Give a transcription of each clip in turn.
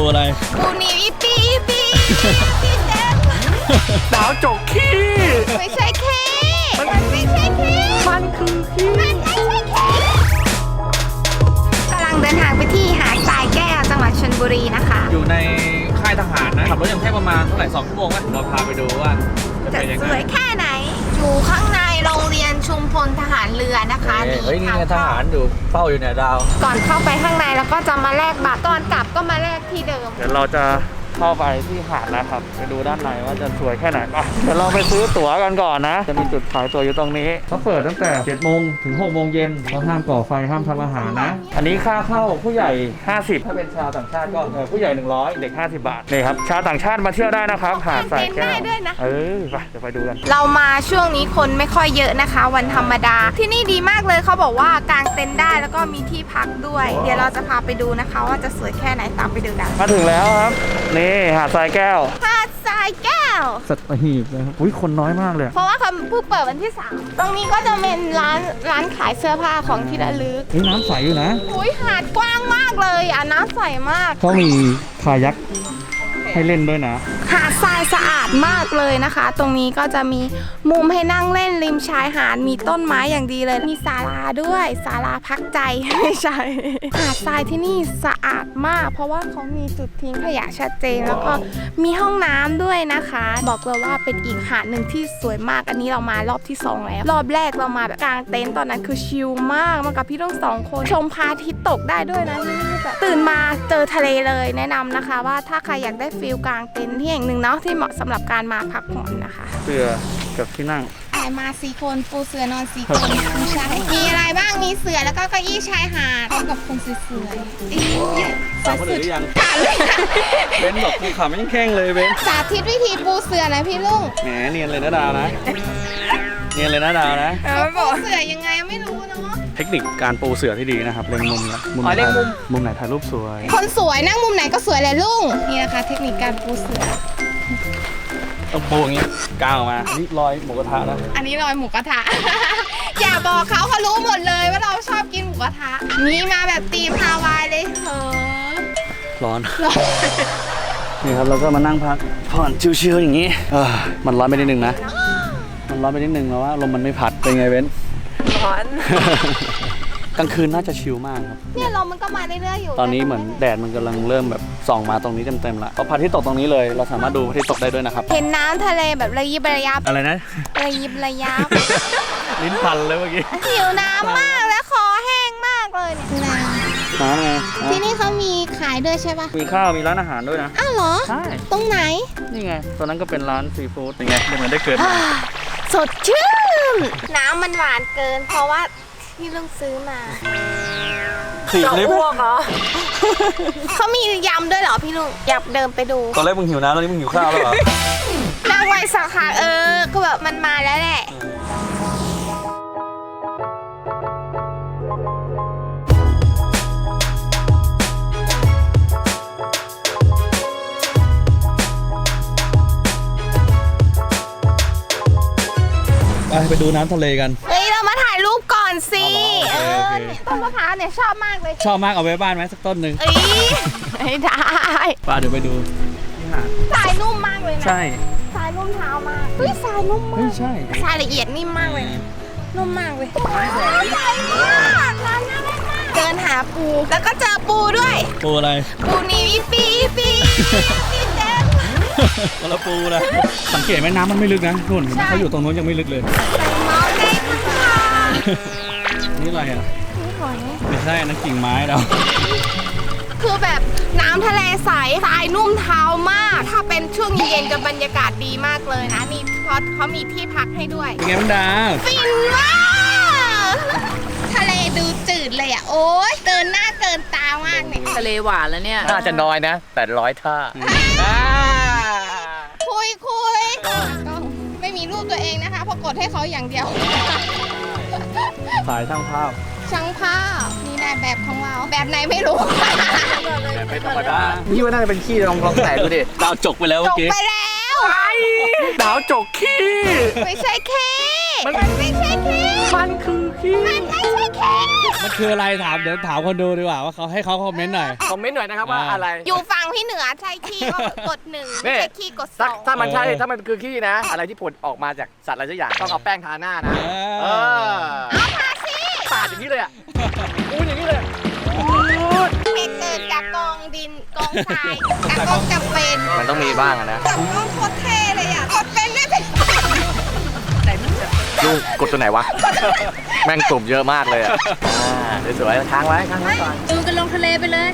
ปูอะไร ปูนีอีปีอีปีอีเต็มดาวจกขี้ไม่ใช่เคมันไม่ใช่เคมันคือขี้มันไม่ใช่เคกำลังเดินทางไปที่หาดทรายแก้วจังหวัดชลบุรีนะคะ อยู่ในค่ายทหารนะขับรถยังแค่ประมาณเท่าไหร่สองชั่วโมงไหมเราพาไปดูว่าจะจะเป็นยังสไงวยแค่ไหน อยู่ข้างในโรงเรียนชุมพลทหารเรือนะคะเฮ้ยนี่ทางไงทเข้าหารอยู่เฝ้าอยู่เนี่ยดาว ก่อนเข้าไปข้างในแล้วก็จะมาแลกบัตรตอนกลับก็มาแลกที่เดิม เดี๋ยวเราจะ เข้าไปที่หาดนะครับไปดูด้านในว่าจะสวยแค่ไหนป่ะเดี๋ยวเราไปซื้อตั๋วกันก่อนนะ จะมีจุดขายตั๋วอยู่ตรงนี้เขาเปิดตั้งแต่7โมงถึง6โมงเย็นเราห้ามก่อไฟห้ามทำอาหารนะ อันนี้ค่าเข้าผู้ใหญ่ 50 ถ้าเป็นชาวต่างชาติก็เออผู้ใหญ่ 100 เด็ก 50 บาทนี่ครับชาวต่างชาติมาเที่ยวได้นะครับหาดสายแก้วเต้นได้ด้วยนะ เออไปเดี๋ยวไปดูกัน เรามาช่วงนี้คนไม่ค่อยเยอะนะคะ วันธรรมดา ที่นี่ดีมากเลยเขาบอกว่ากางเต็นท์ได้แล้วก็มีที่พักด้วย เดี๋ยวเราจะพาไปดูนะคะ ว่าจะสวยแค่ไหนตามไปดูกันมาถึงแล้วครับนี่หาดทรายแก้ว หาดทรายแก้ว สัตหีบนะครับอุ้ยคนน้อยมากเลยเพราะว่าเขาเพิ่งเปิดวันที่ 3 ตรงนี้ก็จะเป็นร้านร้านขายเสื้อผ้าของที่ระลึกนี่น้ำใสอยู่นะ อุ้ยหาดกว้างมากเลยอะน้ำใสมาก เขามีคายักให้เล่นด้วยนะ หาดทราย สะอาดมากเลยนะคะ ตรงนี้ก็จะมีมุมให้นั่งเล่นริมชายหาดมีต้นไม้อย่างดีเลย มีศาลาด้วยศาลาพักใจไม่ใช่หาดทรายที่นี่สะอาดมาก เพราะว่าเขามีจุดทิ้งขยะชัดเจนแล้วก็มีห้องน้ำด้วยนะคะ บอกเลยว่าเป็นอีกหาดหนึ่งที่สวยมากอันนี้เรามารอบที่สองแล้ว รอบแรกเรามาแบบกลางเต็นท์ตอนนั้นคือชิลมากมากับพี่ต้องสองคนชมพระอาทิตย์ตกได้ด้วยนะที่นี่แบบตื่นมาเจอทะเลเลยแนะนำนะคะ ว่าถ้าใครอยากได้ฟิลกลางเต็นท์ที่แห่งหนึ่งเนาะที่เหมาะสำหรับการมาพักผ่อนนะคะเสือกับที่นั่งไอมาสี่คนปูเสือนอนสี่คนไม่ใช่มีอะไรบ้างมีเสือแล้วก็เก้าอี้ชายหาดพร้อมกับคนสวยๆอี๋ถามคนอื่นหรือยังถามเลยค่ะเบนบอกกูขำยังแข้งเลยเบนสาธิตวิธีปูเสือหนะพี่ลุงแหมเนียนเลยนะดาวนะ เนียนเลยนะดาวนะเขาปูเสือยังไงไม่รู้เนาะเทคนิคการปูเสือที่ดีนะครับเล็งมุมละมุมอ๋อเล็งมุม มุมไหนถ่ายรูปสวย คนสวยนั่งมุมไหนก็สวยเลยลุงนี่นะคะ เทคนิคการปูเสือ ต้องปูอย่างนี้กางออกมานี่รอยหมูกระทะนะอันนี้รอยหมูกระทะ อย่าบอกเขาเขารู้หมดเลยว่าเราชอบกินหมูกระทะนี่มาแบบตีมฮาวายเลยเหรอร้อน นี่ครับเราก็มานั่งพักผ่อนชิวๆอย่างนี้เอ้อมันร้อนไปนิดนึงนะ มันร้อนไปนิดนึงแล้วว่าลมมันไม่พัดเป็นไงเบนร้อน กลางคืนน่าจะชิลมากครับ เนี่ยลมมันก็มาเรื่อยๆอยู่ตอนนี้เหมือนแดดมันกำลังเริ่มแบบส่องมาตรงนี้เต็มๆละเพราะพระอาทิตย์ตกตรงนี้เลยเราสามารถดูพระอาทิตย์ตกได้ด้วยนะครับ เห็นน้ำทะเลแบบระยิบระยับอะไรนะ ระยิบระยับ ลิ้นพันเลยเมื่อกี้หิวน้ำมากและคอแห้งมากเลยเนี่ยน้น้ำไงำที่นี่เขามีขายด้วยใช่ปะมีข้าวมีร้านอาหารด้วยนะ อ้าวเหรอ ใช่ ตรงไหนนี่ไงตอนนั้นก็เป็นร้านซีฟู้ดเป็นไงเหมือนได้เกิดอ่าสดชื่น น้ำมันหวานเกิน เพราะว่า ที่ลุงซื้อมา สี่ลิฟต์เขามียำด้วยเหรอพี่ลุงอยากเดินไปดูตอนแรกมึงหิวน้ำตอนนี้มึงหิวข้าวแล้วเหรอนั่งไว้สักพักเออ ก็แบบมันมาแล้วแหละ ไปไปดูน้ำทะเลกัน เฮ้ย เรามาถ่ายรูป ก่อนสิอ๋เออเหรออโอเคเนี่ยต้นมะพร้าวเนี่ยชอบมากเลยชอบมากเอาไว้บ้านไหมสักต้นหนึ่งเอ้ยไม่ได้ป้าเดี๋ยวไปดูที่หาดทรายนุ่มมากเลยนะใช่ทรายนุ่มเท้ามากเฮ้ยทรายนุ่มเฮ้มายกใช่ ทรายละเอียดนิ่มมากเลยนะนุ่มมากเลยโอ้ยใหญ่มากร้านน่ารักมากเดินหาปู แล้วก็เจอปูด้วย ปูอะไร ปูนีอีปีอีปีอีเต็มคนละปูเลยสังเกตไหมน้ำมันไม่ลึกนะนุ่นใช่ เขาอยู่ตรงนู้นยังไม่ลึกเลย ใส่เมาส์ได้ค่ะ นี่อะไรอะ นี่หอยไม่ใช่อันนั่นกิ่งไม้เราคือแบบน้ำทะเลใสทรายนุ่มเท้ามาก ถ้าเป็นช่วงเย็นๆจะบรรยากาศดีมากเลยนะนี่เพราะเขามีที่พักให้ด้วย เป็นไงบ้างดาวฟินมากทะเลดูจืดเลยอะ โอ๊ยเกินหน้าเกินตามากเนี่ย ทะเลหวานแล้วเนี่ย น่าจะน้อยนะแต่ร้อยท่าคุยคุยก็ไม่มีรูปตัวเองนะคะเพราะกดให้เขาอย่างเดียว สายช่างภาพ ช่างภาพนี่นายแบบของเรา แบบไหนไม่รู้ ไม่ธรรมดาพี่ว่าน่าจะเป็นขี้ลองลองแตะดูดิดาวจกไปแล้วจเมื่อบกี้ไปแล้ว ดาวจกขี้ ไม่ใช่เคมันไม่ใช่เคมันคือขี้ มันไม่ใช่เค มันเคคืออะไรถามเดี๋ยวถามคนดูดีกว่าว่าเขาให้เขาคอมเมนต์หน่อย คอมเมนต์หน่อยนะครับว่าอ่า อะไร อยู่ฝั่งพี่เหนือใช่ขี้ก็กดหนึ่งนี่ ไม่ใช่ขี้กดสถ้าองถ้ามันใช่เออ ถ้ามันคือขี้นะ อะไรที่ผลออกมาจากสัตว์อะไรสักอย่างต้องเอาแป้งทาหน้านะ เอเอออปาดอย่างนี้เลยอะอูดอย่างนี้เลยเหตุเกิดจากกองดินกองทรายแต่กองจำเป็นมันต้องมีบ้างอะนะจับกล้องโคตรเท่ ลูกกดตัวไหนวะ แม่งตุ่มเยอะมากเลยอะอ่าสวยๆค้างไว้ค้างไว้ก่อนจูงกันลงทะเลไปเลย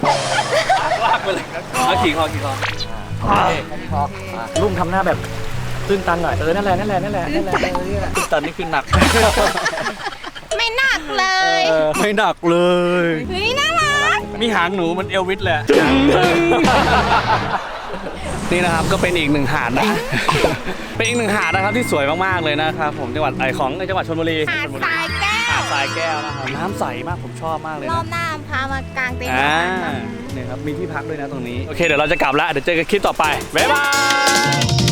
เอาขี่คอขี่คอลุงทำหน้าแบบตื้นตันหน่อยเออนั่นแหละนั่นแหละนั่นแหละนั่นแหละเออนี่แหละตอนนี้คือหนัก ไม่หนักเลยไม่หนักเลย เฮ้ยน่ารัก มีหางหนูมันเอลวิสเลยอะ นี่นะครับก็เป็นอีกหนึ่งหาดนะ เป็นอีกหนึ่งหาดนะครับที่สวยมากๆเลยนะครับ ผมจังหวัดไอของจังหวัดชลบุรีหาดทรายแก้หาวดทรายแก้วนะครับน้ำใสมากผมชอบมากเลยรอนะบหน้าพามากางเต็นท์อ่ากันเนี่ยครับมีที่พักด้วยนะตรงนี้ โอเคเดี๋ยวเราจะกลับแล้วเดี๋ยวเจอกันคลิปต่อไปบ๊ายบาย